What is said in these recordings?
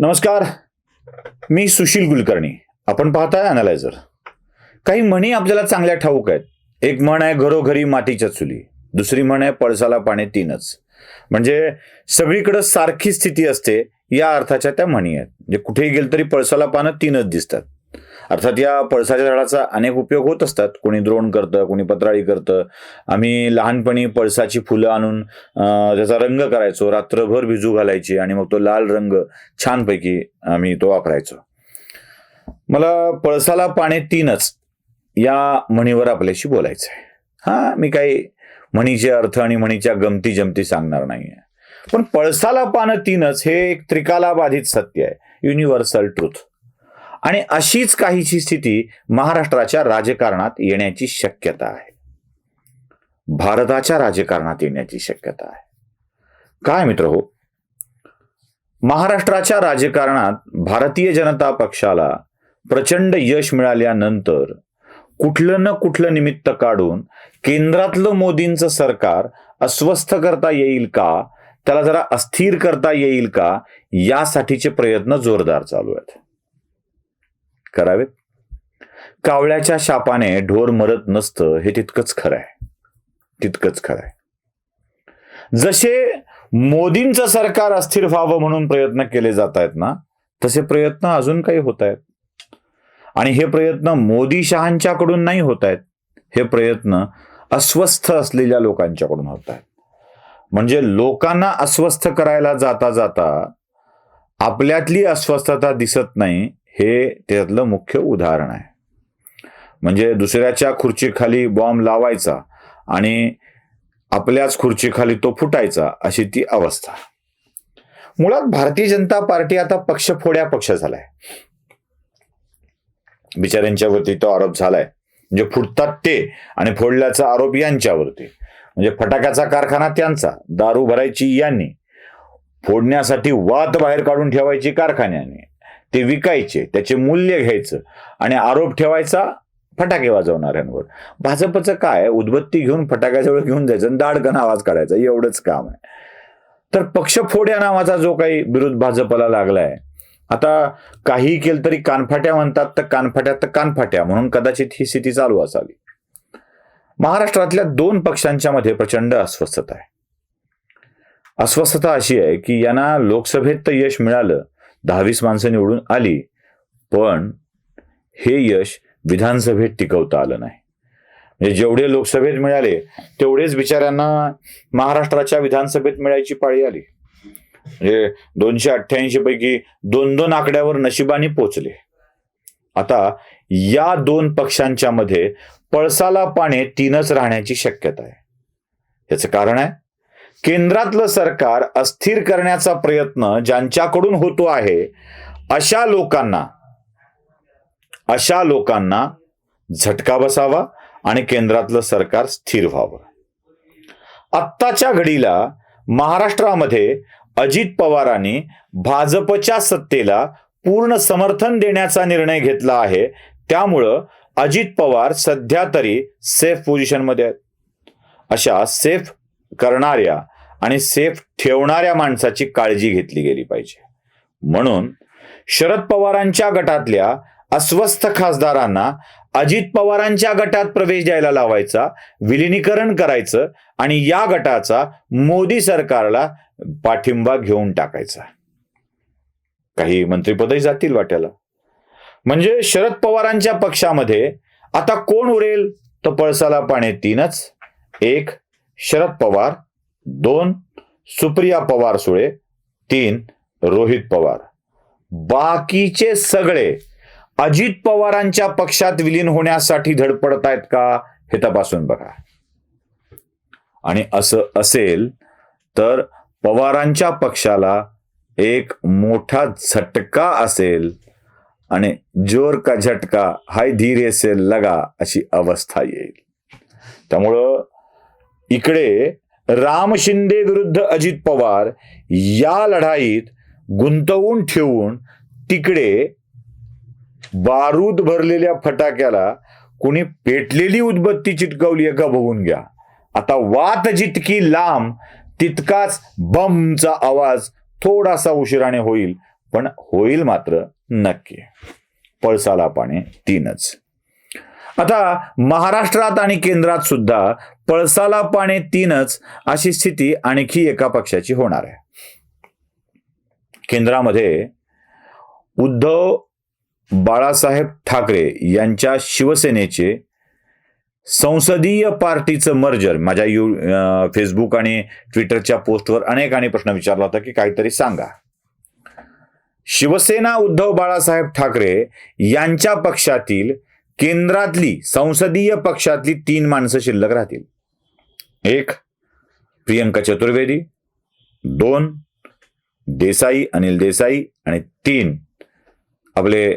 नमस्कार. मी सुशील कुलकर्णी. आपण पाहताय अनालायझर काही म्हणी आपल्याला चांगल्या ठाऊक आहेत. एक म्हण आहे घरोघरी मातीच्या चुली. दुसरी म्हण आहे पळसाला पाणी तीनच. म्हणजे सगळीकडे सारखी स्थिती असते या अर्थाच्या त्या म्हणी आहेत. म्हणजे कुठेही गेलं तरी पळसाला पानं तीनच दिसतात. अर्थात या पळसाच्या झाडाचा अनेक उपयोग होत असतात. कोणी द्रोण करतं कोणी पत्राळी करतं. आम्ही लहानपणी पळसाची फुलं आणून त्याचा रंग करायचो. रात्रभर भिजू घालायची आणि मग तो लाल रंग छानपैकी आम्ही तो वापरायचो. मला पळसाला पाने तीनच या म्हणीवर आपल्याशी बोलायचं आहे हा मी काही म्हणीचे अर्थ आणि म्हणीच्या गमती जमती सांगणार नाहीये. पण पळसाला पानं तीनच हे एक त्रिकालाबाधित सत्य आहे. Universal truth. आणि अशीच काहीची स्थिती महाराष्ट्राच्या राजकारणात येण्याची शक्यता आहे. भारताच्या राजकारणात येण्याची शक्यता आहे. काय मित्र हो? महाराष्ट्राच्या राजकारणात भारतीय जनता पक्षाला प्रचंड यश मिळाल्यानंतर कुठलं ना कुठलं निमित्त काढून केंद्रातलं मोदींचं सरकार अस्वस्थ करता येईल का त्याला जरा अस्थिर करता येईल का यासाठीचे प्रयत्न जोरदार चालू आहेत. करावेत? कावळ्याच्या शापाने ढोर मरत नसतं हे तितकंच खरं आहे तितकंच खरं आहे जसे मोदींचं सरकार अस्थिर व्हावं म्हणून प्रयत्न केले जात आहेत ना तसे प्रयत्न अजून काही होत आहेत आणि हे प्रयत्न मोदी शहांच्याकडून नाही होत आहेत हे प्रयत्न अस्वस्थ असलेल्या लोकांच्याकडून होत आहेत म्हणजे लोकांना अस्वस्थ करायला जाता जाता आपल्यातली अस्वस्थता दिसत नाही हे त्यातलं मुख्य उदाहरण आहे. म्हणजे दुसऱ्याच्या खुर्चीखाली बॉम्ब लावायचा आणि आपल्याच खुर्चीखाली तो फुटायचा अशी ती अवस्था. मुळात भारतीय जनता पार्टी आता पक्षफोड्या पक्ष झालाय. बिचाऱ्यांच्यावरती तो आरोप झालाय. म्हणजे फुटतात ते आणि फोडल्याचा आरोप यांच्यावरती म्हणजे फटाक्याचा कारखाना त्यांचा दारू भरायची यांनी. फोडण्यासाठी वात बाहेर काढून ठेवायची कारखान्याने. ते विकायचे त्याचे मूल्य घ्यायचं आणि आरोप ठेवायचा फटाके वाजवणाऱ्यांवर. भाजपचं काय? उद्बत्ती घेऊन फटाक्याजवळ घेऊन जायचं आणि दाडकन आवाज काढायचा एवढंच काम आहे. तर पक्षफोड या नावाचा जो काही विरोध भाजपला लागलाय आता काही केलं तरी कानफाट्या म्हणतात तर कानफाट्या तर कानफाट्या म्हणून कदाचित ही स्थिती चालू असावी. महाराष्ट्रातल्या दोन पक्षांच्या मध्ये प्रचंड अस्वस्थता आहे. अस्वस्थता अशी आहे की यांना लोकसभेत तर यश मिळालं दहावीस माणसं निवडून आली पण हे यश विधानसभेत टिकवता आलं नाही. म्हणजे जेवढे लोकसभेत मिळाले तेवढेच बिचाऱ्यांना महाराष्ट्राच्या विधानसभेत मिळायची पाळी आली. म्हणजे दोनशे अठ्ठ्याऐंशी पैकी दोन दोन आकड्यावर नशिबाने पोचले. आता या दोन पक्षांच्या मध्ये पळसाला पाने तीनच राहण्याची शक्यता आहे. याचं कारण आहे केंद्रातलं सरकार अस्थिर करण्याचा प्रयत्न ज्यांच्याकडून होतो आहे अशा लोकांना अशा लोकांना झटका बसावा आणि केंद्रातलं सरकार स्थिर व्हावं. आत्ताच्या घडीला महाराष्ट्रामध्ये अजित पवारांनी भाजपच्या सत्तेला पूर्ण समर्थन देण्याचा निर्णय घेतला आहे. त्यामुळं अजित पवार सध्या तरी सेफ पोझिशनमध्ये आहेत. अशा सेफ करणाऱ्या आणि सेफ ठेवणाऱ्या माणसाची काळजी घेतली गेली पाहिजे. म्हणून शरद पवारांच्या गटातल्या अस्वस्थ खासदारांना अजित पवारांच्या गटात प्रवेश द्यायला लावायचा विलिनीकरण करायचं आणि या गटाचा मोदी सरकारला पाठिंबा घेऊन टाकायचा. काही मंत्रिपदही जातील वाट्याला. म्हणजे शरद पवारांच्या पक्षामध्ये आता कोण उरेल? तर पळसाला पाणी तीनच. एक शरद पवार दोन सुप्रिया पवार सुळे तीन रोहित पवार. बाकीचे सगळे अजित पवारांच्या पक्षात विलीन होण्यासाठी धडपडतायत का हे तपासून बघा. आणि असं असेल तर पवारांच्या पक्षाला एक मोठा झटका असेल आणि जोर का झटका हाय धीरे से लगा अशी अवस्था येईल. त्यामुळं इकडे राम शिंदे विरुद्ध अजित पवार या लढाईत गुंतवून ठेवून तिकडे बारूद भरलेल्या फटाक्याला कुणी पेटलेली उदबत्ती चिटकवली आहे का बघून घ्या. आता वात जितकी लांब तितकाच बमचा आवाज थोडासा उशिराने होईल पण होईल मात्र नक्की. पळसाला पाणी तीनच. आता महाराष्ट्रात आणि केंद्रात सुद्धा पळसाला पाणी तीनच अशी स्थिती आणखी एका पक्षाची होणार आहे. केंद्रामध्ये उद्धव बाळासाहेब ठाकरे यांच्या शिवसेनेचे संसदीय पार्टीचं मर्जर माझ्या यू फेसबुक आणि ट्विटरच्या पोस्टवर अनेकांनी प्रश्न विचारला होता की काहीतरी सांगा. शिवसेना उद्धव बाळासाहेब ठाकरे यांच्या पक्षातील केंद्रातली संसदीय पक्षातली तीन माणसं शिल्लक राहतील. एक प्रियंका चतुर्वेदी. दोन देसाई अनिल देसाई. आणि तीन आपले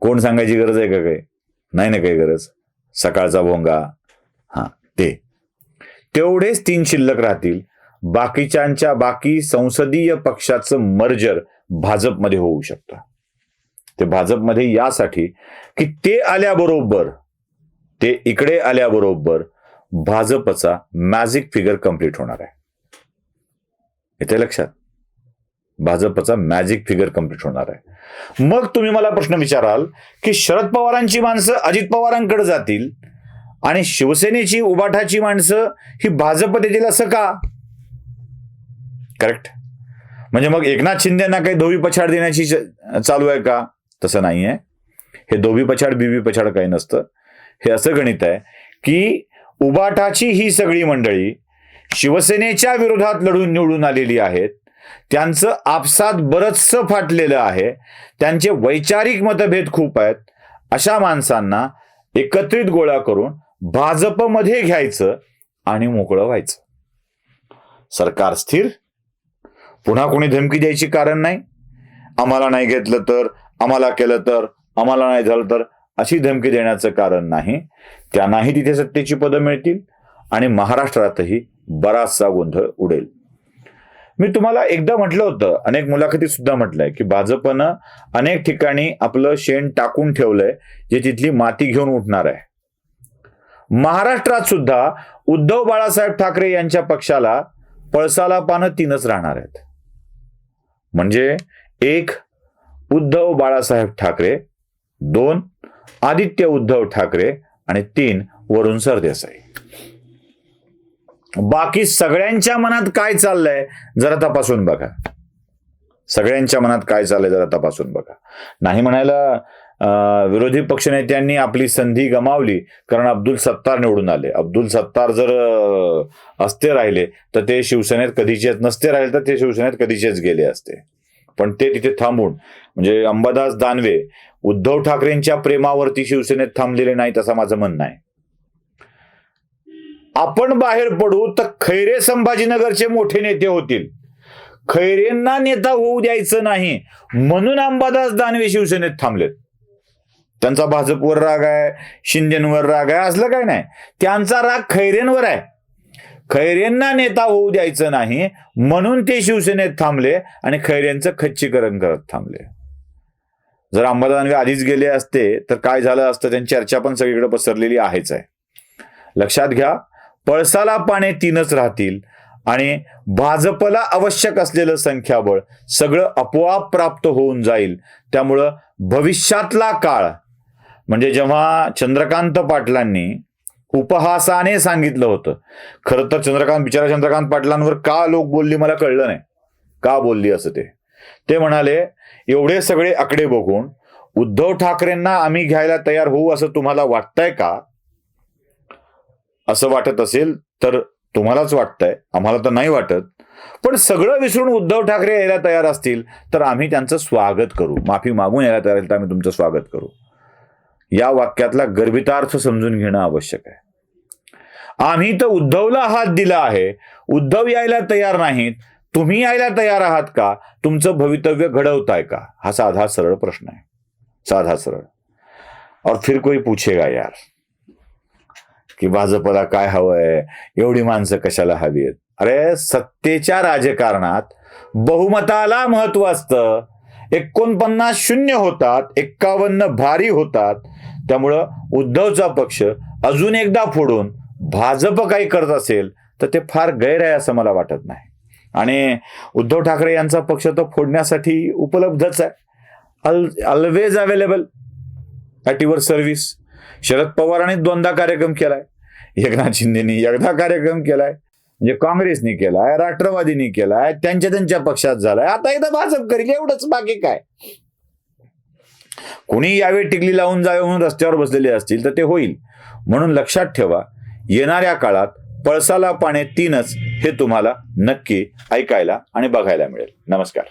कोण सांगायची गरज आहे का काही? नाही ना काही गरज. सकाळचा भोंगा. हा ते. तेवढेच तीन शिल्लक राहतील. बाकीच्यांच्या बाकी संसदीय पक्षाचं मर्जर भाजपमध्ये होऊ शकतं. ते भाजपमध्ये यासाठी की ते आल्याबरोबर ते इकडे आल्याबरोबर भाजपचा मॅजिक फिगर कंप्लीट होणार आहे. येते लक्षात? भाजपचा मॅजिक फिगर कंप्लीट होणार आहे. मग तुम्ही मला प्रश्न विचाराल की शरद पवारांची माणसं अजित पवारांकडे जातील आणि शिवसेनेची उबाठाची माणसं ही भाजप देतील असं का? करेक्ट म्हणजे मग एकनाथ शिंदेना काही धोबी पछाड देण्याची चालू आहे का? तसं नाही आहे हे दोबी पछाड बीबी पछाड काही नसतं. हे असं गणित आहे की उबाटाची ही सगळी मंडळी शिवसेनेच्या विरोधात लढून निवडून आलेली आहेत. त्यांचं आपसात बरचसं फाटलेलं आहे. त्यांचे वैचारिक मतभेद खूप आहेत. अशा माणसांना एकत्रित गोळा करून भाजपमध्ये घ्यायचं आणि मोकळं व्हायचं. सरकार स्थिर. पुन्हा कोणी धमकी द्यायची कारण नाही. आम्हाला नाही घेतलं तर आम्हाला केलं तर आम्हाला नाही झालं तर अशी धमकी देण्याचं कारण नाही. त्यांनाही तिथे सत्तेची पदं मिळतील आणि महाराष्ट्रातही बराचसा गोंधळ उडेल. मी तुम्हाला एकदा म्हटलं होतं अनेक मुलाखतीत सुद्धा म्हटलंय की भाजपनं अनेक ठिकाणी आपलं शेण टाकून ठेवलंय जे तिथली माती घेऊन उठणार आहे. महाराष्ट्रात सुद्धा उद्धव बाळासाहेब ठाकरे यांच्या पक्षाला पळसाला पानं तीनच राहणार आहेत. म्हणजे एक उद्धव बाळासाहेब ठाकरे दोन आदित्य उद्धव ठाकरे आणि तीन वरुण सरदेसाई. बाकी सगळ्यांच्या मनात काय चाललंय जरा तपासून बघा. सगळ्यांच्या मनात काय चाललंय जरा तपासून बघा. नाही म्हणायला विरोधी पक्षनेत्यांनी आपली संधी गमावली कारण अब्दुल सत्तार निवडून आले. अब्दुल सत्तार जर असते राहिले तर ते शिवसेनेत कधीचेच नसते राहिले तर ते शिवसेनेत कधीचेच गेले असते. पण ते तिथे थांबून म्हणजे अंबादास दानवे उद्धव ठाकरेंच्या प्रेमावरती शिवसेनेत थांबलेले नाहीत असं माझं म्हणणं आहे. आपण बाहेर पडू तर खैरे संभाजीनगरचे मोठे नेते होतील. खैरेंना नेता होऊ द्यायचं नाही म्हणून अंबादास दानवे शिवसेनेत थांबलेत. त्यांचा भाजपवर राग आहे शिंदेवर राग आहे असलं काय नाही. त्यांचा राग खैरेंवर आहे. खैरेंना नेता होऊ द्यायचं नाही म्हणून ते शिवसेनेत थांबले आणि खैरेंचं खच्चीकरण करत थांबले. जर अंबादास दानवे आधीच गेले असते तर काय झालं असतं? त्यांची चर्चा पण सगळीकडे पसरलेली आहेच आहे. लक्षात घ्या पळसाला पाने तीनच राहतील आणि भाजपला आवश्यक असलेलं संख्याबळ सगळं आपोआप प्राप्त होऊन जाईल. त्यामुळं भविष्यातला काळ म्हणजे जेव्हा चंद्रकांत पाटलांनी उपहासाने सांगितलं होतं. खरं तर चंद्रकांत बिचारा चंद्रकांत पाटलांवर का लोक बोलली मला कळलं नाही. का बोलली असं ते? ते म्हणाले एवढे सगळे आकडे बघून उद्धव ठाकरेंना आम्ही घ्यायला तयार होऊ असं तुम्हाला वाटतंय का? असं वाटत असेल तर तुम्हालाच वाटतंय. आम्हाला तर नाही वाटत. पण सगळं विसरून उद्धव ठाकरे यायला तयार असतील तर आम्ही त्यांचं स्वागत करू. माफी मागून यायला तयार असेल तर आम्ही तुमचं स्वागत करू. या वाक्यातला गर्भितार्थ समजून घेणं आवश्यक आहे. आम्ही तर उद्धवला हात दिला आहे. उद्धव यायला तयार नाहीत. तुम्ही यायला तयार आहात का? तुमचं भवितव्य घडवताय का? हा साधा सरळ प्रश्न आहे. साधा सरळ. और फिर कोई पूछेगा यार की भाजपला काय हवंय? एवढी माणसं कशाला हवी आहेत अरे सत्तेच्या राजकारणात बहुमताला महत्त्व असतं. एकोणपन्नास शून्य होतात एक्कावन्न भारी होतात. त्यामुळं उद्धवचा पक्ष अजून एकदा फोडून भाजप काही करत असेल तर ते फार गैर आहे असं मला वाटत नाही. आणि उद्धव ठाकरे यांचा पक्ष तर फोडण्यासाठी उपलब्धच आहे. All always available at your service Sharad पवारांनी दोनदा कार्यक्रम केलाय. एकनाथ शिंदेनी एकदा कार्यक्रम केलाय. म्हणजे काँग्रेसनी केलाय राष्ट्रवादीनी केलाय त्यांच्या त्यांच्या पक्षात झालाय. आता एकदा भाजप करील एवढंच बाकी काय? कोणी यावेळी टिकली लावून जावे म्हणून रस्त्यावर बसलेले असतील तर ते होईल. म्हणून लक्षात ठेवा येणाऱ्या काळात पळसाला पाने तीनच हे तुम्हाला नक्की ऐकायला आणि बघायला मिळेल. नमस्कार.